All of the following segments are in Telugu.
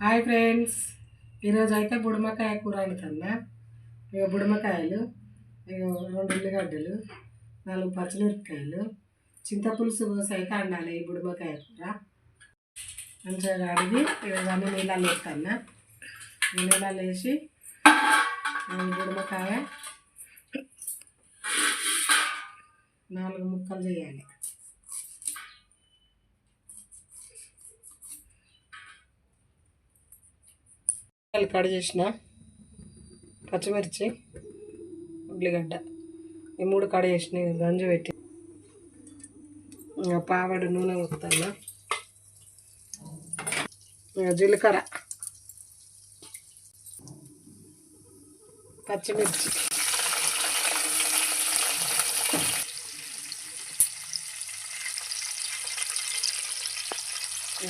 Hi friends. ఈరోజు అయితే బుడమకాయ కూర వండుతున్నా ఇక బుడమకాయలు ఇక రెండు ఉల్లిగడ్డలు నాలుగు పచ్చిమిరపకాయలు చింతపులుసు పోసి అయితే వండాలి ఈ బుడమకాయ కూర. మంచిగా అడిగి ఇవన్నీ నీళ్ళల్లో వేస్తాను నీళ్ళల్లో వేసి బుడమకాయ నాలుగు ముక్కలు చేయాలి. కట్ చేసిన పచ్చిమిర్చి ఉల్లిగడ్డ. ఈ మూడు కడ చేసిన గంజు పెట్టి. ఇంకా పావడు నూనె పోతాను జీలకర్ర. పచ్చిమిర్చి.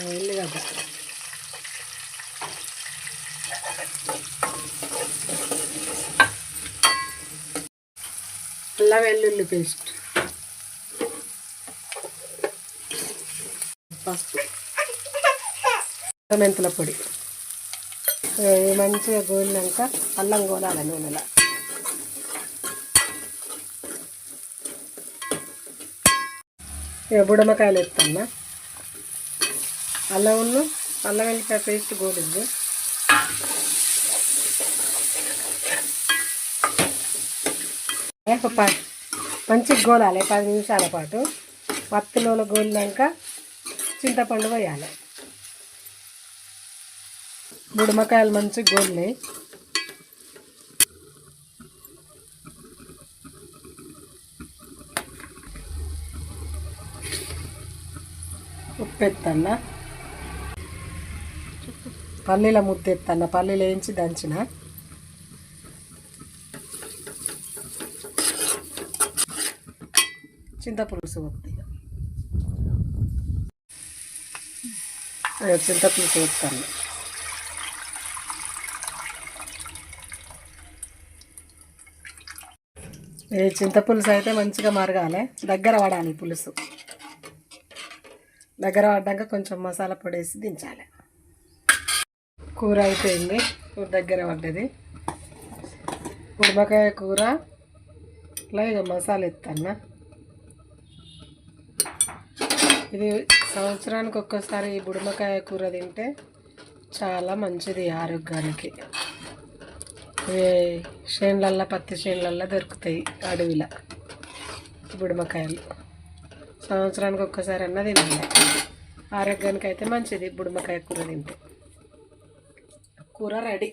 ఉల్లిగడ్డ. అల్లం వెల్లుల్లి పేస్ట్. పసుపు. మెంతుల పొడి. మంచిగా గోలినాక అల్లం గోలాలి నూనెలో. ఇక బుడమకాయలు ఎత్తన్నా. అల్లం ఉన్న అల్లం వెల్లిపాయ పేస్ట్ గోలింది మంచిగా గోలాలి పది నిమిషాల పాటు. పత్తిలోన గోలినాక చింతపండు పోయాలి బుడమకాయలు మంచిగా గోలినాయి ఉప్పెత్తన్న. పల్లీల ముద్దెత్తన్న పల్లీలు వేయించి దంచిన. చింతపులుసు వస్తుంది. చింతపులుసు వస్తాను ఈ చింతపులుసు అయితే మంచిగా మరగాలి. దగ్గర పడాలి పులుసు. దగ్గర పడ్డాక కొంచెం మసాలా పొడి వేసి దించాలి. కూర అయిపోయింది. కూర దగ్గర పడ్డది. ఉడమకాయ కూర ఇట్లా ఇక మసాలా ఎత్తన్నా. ఇది సంవత్సరానికి ఒక్కసారి ఈ బుడమకాయ కూర తింటే చాలా మంచిది ఆరోగ్యానికి. ఇవి చేనులల్లో పత్తి చేనులల్లో దొరుకుతాయి అడవిలో బుడమకాయలు సంవత్సరానికి ఒక్కసారి అన్న తినాలి. ఆరోగ్యానికి అయితే మంచిది బుడమకాయ కూర తింటే. కూర రెడీ.